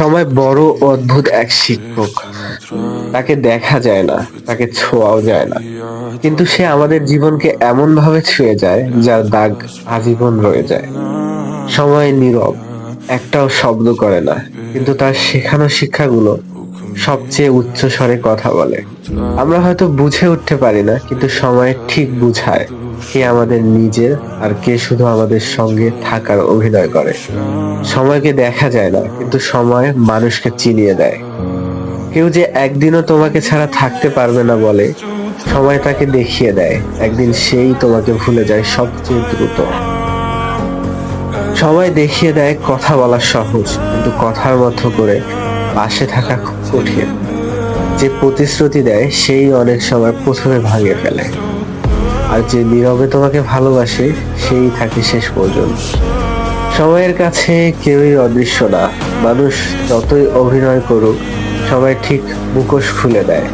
সময় বড়, অদ্ভুত এক শিক্ষক। তাকে দেখা যায় না, তাকে ছোঁয়াও যায় না। কিন্তু সে আমাদের জীবনকে এমন ভাবে ছুঁয়ে যায়, যার দাগ আজীবন রয়ে যায়। সময় নীরব, একটাও শব্দ করে না। কিন্তু তার শেখানো শিক্ষাগুলো সবচেয়ে উচ্চ স্বরে কথা বলে। আমরা হয়তো বুঝে উঠতে পারি না, কিন্তু সময় ঠিক বুঝায়। কে আমাদের নিজের আর কে শুধু আমাদের সঙ্গে থাকার অভিনয় করে। সময়কে দেখা যায় না, কিন্তু সময় মানুষকে চিনিয়ে দেয়। কেউ যে একদিনও তোমাকে ছাড়া থাকতে পারবে না বলে সময় তাকে দেখিয়ে দেয়। একদিন সেই তোমাকে ভুলে যায় সবচেয়ে দ্রুত। সময় দেখিয়ে দেয় কথা বলা সহজ, কিন্তু কথার মতো করে পাশে থাকা খুব কঠিন। যে প্রতিশ্রুতি দেয়, সেই অনেক সময় প্রথমে ভাঙিয়ে ফেলে। আর যে নীরবে তোমাকে ভালোবাসে, সেই থাকে শেষ পর্যন্ত। সময়ের কাছে কেউই অদৃশ্য না। মানুষ যতই অভিনয় করুক, সবাই ঠিক মুখোশ খুলে দেয়।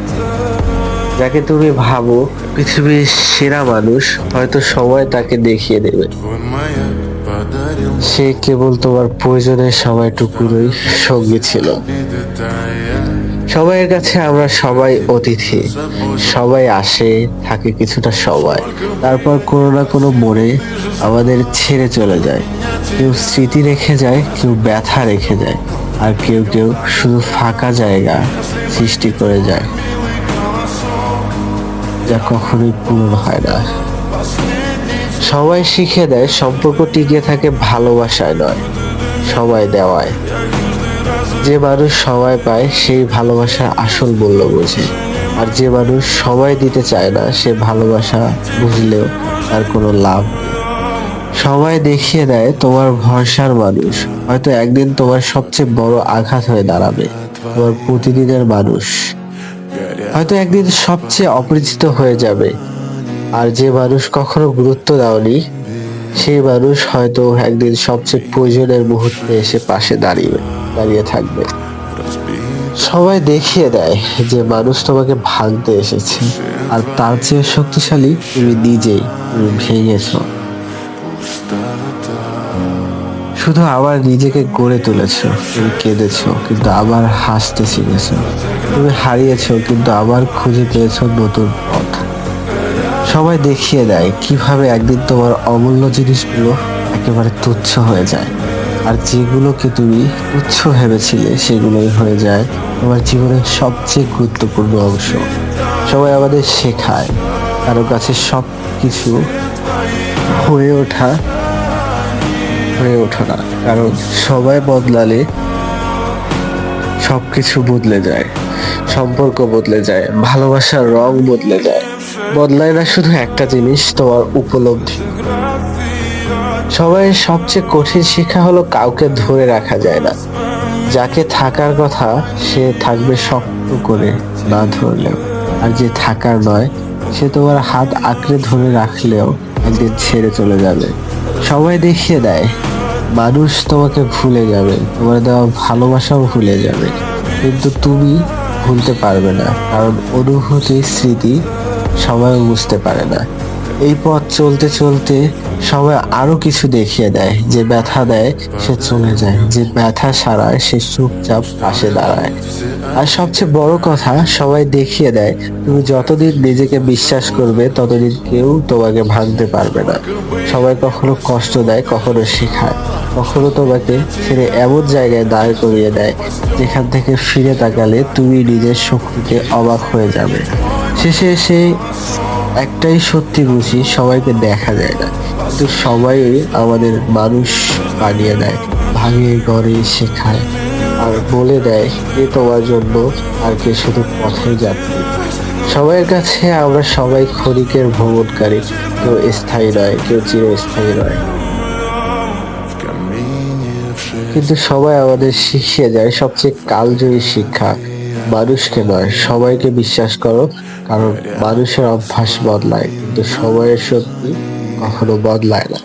যাকে তুমি ভাবো পৃথিবীর সেরা মানুষ, হয়তো সময় তাকে দেখিয়ে দেবে। সে কেবল তোমার প্রয়োজনের সময়টুকুরই সঙ্গে ছিল। সবাইয়ের কাছে আমরা সবাই অতিথি। সবাই আসে, থাকে কিছুটা সময়। তারপর কোনো না কোনো মোড়ে আমাদের ছেড়ে চলে যায়। কেউ স্মৃতি রেখে যায়, কেউ ব্যথা রেখে যায়, আর কেউ কেউ শুধু ফাঁকা জায়গা সৃষ্টি করে যায়, যা কখনোই পূরণ হয় না। সবাই শিখে দেয়, সম্পর্ক টিকে থাকে ভালোবাসায় নয় সবাই দেওয়ায়। যে মানুষ সময় পায়, সেই ভালোবাসার আসল মূল্য বোঝে। আর যে মানুষ সময় দিতে চায় না, সে ভালোবাসা বুঝলেও তার কোনো লাভ। সময় দেখিয়ে দেয় তোমার ভরসার মানুষ। হয়তো একদিন তোমার সবচেয়ে বড় আঘাত হয়ে দাঁড়াবে, তোমার প্রতিদিনের মানুষ। হয়তো একদিন সবচেয়ে অপরিচিত হয়ে যাবে। আর যে মানুষ কখনো গুরুত্ব দাওনি, সেই মানুষ হয়তো একদিন সবচেয়ে প্রয়োজনের মুহূর্তে এসে পাশে দাঁড়িয়ে। দাঁড়িয়ে থাকবে। সবাই দেখিয়ে দেয় যে মানুষ তোমাকে ভাঙতে এসেছে। আর তার চেয়ে শক্তিশালী তুমি নিজেই, তুমি ভেঙেছ। শুধু আবার নিজেকে গড়ে তুলেছ, তুমি কেঁদেছ, কিন্তু আবার হাসতে শিখেছ। তুমি হারিয়েছ, কিন্তু আবার খুঁজে পেয়েছ নতুন পথ। সবাই দেখিয়ে দেয় কীভাবে একদিন তোমার অমূল্য জিনিসগুলো একেবারে তুচ্ছ হয়ে যায়। আর যেগুলোকে তুমি তুচ্ছ ভেবেছিলে সেগুলোই হয়ে যায়। তোমার জীবনের সবচেয়ে গুরুত্বপূর্ণ অংশ। সবাই আমাদের শেখায়। কারও কাছে সব কিছু হয়ে ওঠা হয়ে ওঠে না। কারণ সবাই বদলালে সব কিছু বদলে যায়। সম্পর্ক বদলে যায়। ভালোবাসার রং বদলে যায়। বদলায় না শুধু একটা জিনিস, তোমার উপলব্ধি। সবাই সবচেয়ে কঠিন শিক্ষা হলো কাউকে ধরে রাখা যায় না। যাকে থাকার কথা, সে থাকবে শক্ত করে না ধরলেও। আর যে থাকার নয়, সে তোমার হাত আঁকড়ে ধরে রাখলেও একদিন ছেড়ে চলে যাবে। সবাই দেখিয়ে দেয়, মানুষ তোমাকে ভুলে যাবে, তোমার দেওয়া ভালোবাসাও ভুলে যাবে। কিন্তু তুমি ভুলতে পারবে না, কারণ অনুভূতি স্মৃতি সময় বুঝতে পারে না। এই পথ চলতে চলতে সময় আরও কিছু দেখিয়ে দেয়। যে ব্যথা দেয়, সে চলে যায়। যে ব্যথা সারায়, সে চুপচাপ পাশে দাঁড়ায়। আর সবচেয়ে বড় কথা, সবাই দেখিয়ে দেয়, তুমি যতদিন নিজেকে বিশ্বাস করবে, ততদিন কেউ তোমাকে ভাঙতে পারবে না। সবাই কখনো কষ্ট দেয়, কখনো শেখায়। কখনো তোমাকে ছেড়ে এমন জায়গায় দাঁড় করিয়ে দেয়, যেখান থেকে ফিরে তাকালে তুমি নিজের শক্তিতে অবাক হয়ে যাবে। শেষে এসে একটাই সত্যি বুঝি সবাইকে দেখা যায় না। কিন্তু সবাই আমাদের মানুষ বানিয়ে দেয়, ভাঙে, গড়ে, শেখায়। আর বলে দেয় এ তোমার জন্য আর কে শুধু পথে যাত্রী। সবাইয়ের কাছে আমরা সবাই খরিকের ভ্রমণকারী, কেউ স্থায়ী নয়, কেউ চিরস্থায়ী নয়। কিন্তু সবাই আমাদের শিখিয়ে যায় সবচেয়ে কালজয়ী শিক্ষা মানুষকে নয় সময়কে বিশ্বাস করো, কারণ মানুষের অভ্যাস বদলায়, কিন্তু সময়ের শক্তি কখনো বদলায় না।